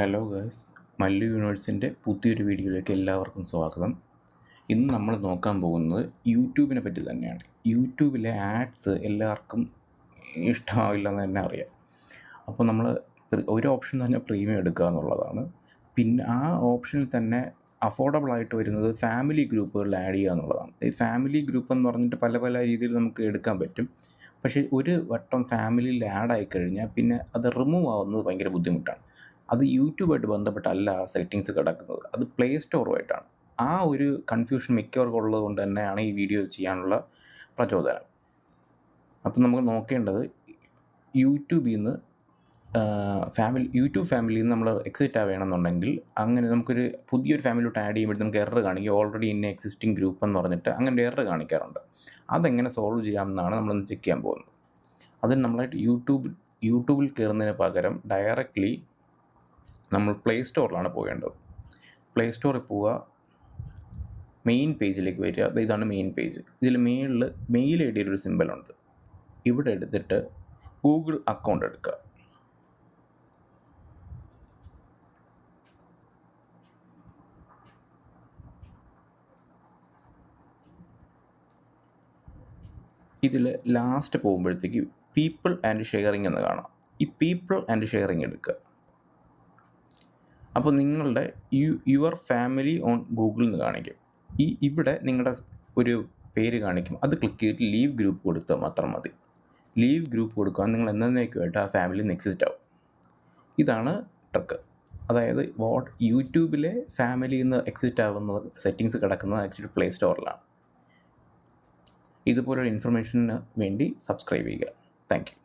Hello girls Mallu യൂണിവേഴ്സിന്റെ പുതിയൊരു വീഡിയോയിലേക്ക് എല്ലാവർക്കും സ്വാഗതം. ഇന്ന് നമ്മൾ നോക്കാൻ പോകുന്നത് യൂട്യൂബിനെ പറ്റി തന്നെയാണ്. യൂട്യൂബിലെ ആഡ്സ് എല്ലാവർക്കും ഇഷ്ടമാവില്ല എന്ന് തന്നെ അറിയാം. അപ്പോൾ നമ്മൾ ഒരു ഓപ്ഷൻ തന്നെ പ്രീമിയം എടുക്കുക എന്നുള്ളതാണ്. പിന്നെ ആ ഓപ്ഷനിൽ തന്നെ അഫോർഡബിൾ ആയിട്ട് വരുന്നത് ഫാമിലി ഗ്രൂപ്പുകളിൽ ആഡ് ചെയ്യുക എന്നുള്ളതാണ്. ഈ ഫാമിലി ഗ്രൂപ്പ് എന്ന് പറഞ്ഞിട്ട് പല പല രീതിയിൽ നമുക്ക് എടുക്കാൻ പറ്റും. പക്ഷേ ഒരു വട്ടം ഫാമിലിയിൽ ആഡ് ആയി കഴിഞ്ഞാൽ പിന്നെ അത് റിമൂവ് ആവുന്നത് ഭയങ്കര ബുദ്ധിമുട്ടാണ്. അത് യൂട്യൂബായിട്ട് ബന്ധപ്പെട്ടല്ല ആ സെറ്റിങ്സ് കിടക്കുന്നത്. അത് പ്ലേ സ്റ്റോറുമായിട്ടാണ് ആ ഒരു കൺഫ്യൂഷൻ മിക്കവർക്കും ഉള്ളത് കൊണ്ട് തന്നെയാണ് ഈ വീഡിയോ ചെയ്യാനുള്ള പ്രചോദനം. അപ്പം നമുക്ക് നോക്കേണ്ടത് യൂട്യൂബിൽ നിന്ന് ഫാമിലി യൂട്യൂബ് ഫാമിലിയിൽ നിന്ന് നമ്മൾ എക്സിറ്റ് ആവുകയാണെന്നുണ്ടെങ്കിൽ അങ്ങനെ നമുക്കൊരു പുതിയൊരു ഫാമിലിയോട്ട് ആഡ് ചെയ്യുമ്പോഴത്തേക്ക് നമുക്ക് എറർ കാണിക്കും. ഓൾറെഡി ഇന്ന എക്സിസ്റ്റിംഗ് ഗ്രൂപ്പ് എന്ന് പറഞ്ഞിട്ട് അങ്ങനെ എറർ കാണിക്കാറുണ്ട്. അതെങ്ങനെ സോൾവ് ചെയ്യാമെന്നാണ് നമ്മളൊന്ന് ചെക്ക് ചെയ്യാൻ പോകുന്നത്. അതിന് നമ്മളായിട്ട് യൂട്യൂബ് യൂട്യൂബിൽ കയറുന്നതിന് പകരം ഡയറക്റ്റ്ലി നമ്മൾ പ്ലേ സ്റ്റോറിലാണ് പോകേണ്ടത്. പ്ലേ സ്റ്റോറിൽ പോവുക മെയിൻ പേജിലേക്ക് വരിക. ഇതാണ് മെയിൻ പേജ് ഇതിൽ മെയിലിൽ മെയിൽ ഐ ഡിയുടെ ഒരു സിമ്പലുണ്ട് ഇവിടെ എടുത്തിട്ട് ഗൂഗിൾ അക്കൗണ്ട് എടുക്കുക. ഇതിൽ ലാസ്റ്റ് പോകുമ്പോഴത്തേക്ക് പീപ്പിൾ ആൻഡ് ഷെയറിംഗ് എന്ന് കാണാം. ഈ പീപ്പിൾ ആൻഡ് ഷെയറിംഗ് എടുക്കുക. അപ്പോൾ നിങ്ങളുടെ you your family on Google എന്ന് കാണിക്കും. ഈ ഇവിടെ നിങ്ങളുടെ ഒരു പേര് കാണിക്കും. അത് ക്ലിക്ക് ചെയ്തിട്ട് ലീവ് ഗ്രൂപ്പ് കൊടുത്താൽ മാത്രം മതി. ലീവ് ഗ്രൂപ്പ് കൊടുക്കാൻ നിങ്ങൾ എന്നേക്കുമായിട്ട് ആ ഫാമിലി എക്സിസ്റ്റ് ആവും. ഇതാണ് ട്രക്ക്. അതായത് വാട്ട് യൂട്യൂബിലെ ഫാമിലി നിന്ന് എക്സിറ്റ് ആവുന്ന സെറ്റിങ്സ് കിടക്കുന്നത് ആക്ച്വലി പ്ലേ സ്റ്റോറിലാണ് ഇതുപോലുള്ള ഇൻഫർമേഷന് വേണ്ടി സബ്സ്ക്രൈബ് ചെയ്യുക. താങ്ക്